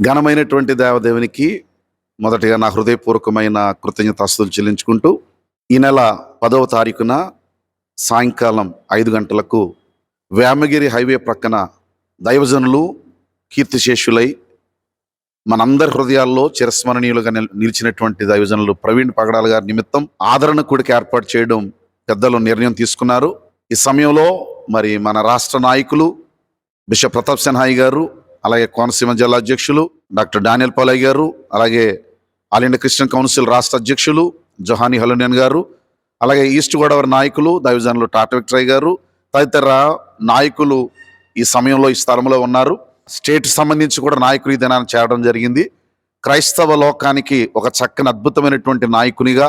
ఘనమైనటువంటి దేవదేవునికి మొదటిగా నా హృదయపూర్వకమైన కృతజ్ఞతాస్తులు చెల్లించుకుంటూ ఈ నెల పదవ తారీఖున సాయంకాలం ఐదు గంటలకు వేమగిరి హైవే ప్రక్కన దైవజనులు కీర్తిశేషులై మనందరి హృదయాల్లో చిరస్మరణీయులుగా నిలిచినటువంటి దైవజనులు ప్రవీణ్ పగడాల గారి నిమిత్తం ఆదరణ కూడిక ఏర్పాటు చేయడం పెద్దలు నిర్ణయం తీసుకున్నారు. ఈ సమయంలో మరి మన రాష్ట్ర నాయకులు బిషప్ ప్రతాప్ సిన్హాయి గారు అలాగే కోనసీమ జిల్లా అధ్యక్షులు డాక్టర్ డానియల్ పాలయ్య గారు అలాగే ఆల్ ఇండియా క్రిస్టియన్ కౌన్సిల్ రాష్ట్ర అధ్యక్షులు జొహాని హలోనియన్ గారు అలాగే ఈస్ట్ గోదావరి నాయకులు దైవజనులు టాటా విక్టరయ్ గారు తదితర నాయకులు ఈ సమయంలో ఈ స్థలంలో ఉన్నారు. స్టేట్ సంబంధించి కూడా నాయకులు ఈ దినాన్ని చేరడం జరిగింది. క్రైస్తవ లోకానికి ఒక చక్కని అద్భుతమైనటువంటి నాయకునిగా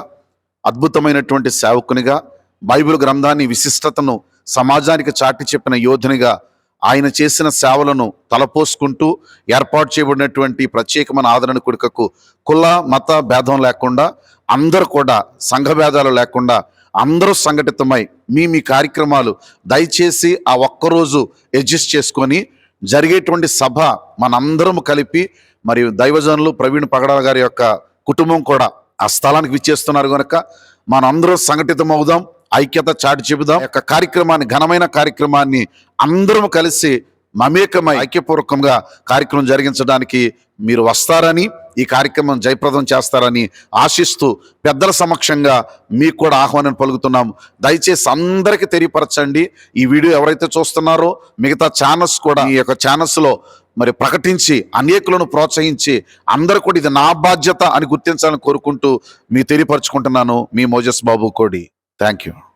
అద్భుతమైనటువంటి సేవకునిగా బైబిల్ గ్రంథాన్ని విశిష్టతను సమాజానికి చాటి చెప్పిన యోధునిగా ఆయన చేసిన సేవలను తలపోసుకుంటూ ఏర్పాటు చేయబడినటువంటి ప్రత్యేకమైన ఆదరణ కొడుకకు కుల మత భేదం లేకుండా అందరూ కూడా సంఘ భేదాలు లేకుండా అందరూ సంఘటితమై మీ మీ కార్యక్రమాలు దయచేసి ఆ ఒక్కరోజు అడ్జస్ట్ చేసుకొని జరిగేటువంటి సభ మనందరం కలిపి మరియు దైవజనులు ప్రవీణ్ పగడాల గారి యొక్క కుటుంబం కూడా ఆ స్థలానికి విచ్చేస్తున్నారు కనుక మనందరం సంఘటితం అవుదాం ఐక్యత చాటి చెబుదాం. యొక్క కార్యక్రమాన్ని ఘనమైన కార్యక్రమాన్ని అందరం కలిసి మమేకమై ఐక్యపూర్వకంగా కార్యక్రమం జరిగించడానికి మీరు వస్తారని ఈ కార్యక్రమం జయప్రదం చేస్తారని ఆశిస్తూ పెద్దల సమక్షంగా మీకు కూడా ఆహ్వానం పలుకుతున్నాం. దయచేసి అందరికీ తెలియపరచండి. ఈ వీడియో ఎవరైతే చూస్తున్నారో మిగతా ఛానల్స్ కూడా ఈ యొక్క ఛానల్స్లో మరి ప్రకటించి అనేకులను ప్రోత్సహించి అందరూ కూడా ఇది నా బాధ్యత అని గుర్తించాలని కోరుకుంటూ మీ తెలియపరచుకుంటున్నాను. మీ మోజస్ బాబు కోడి. Thank you.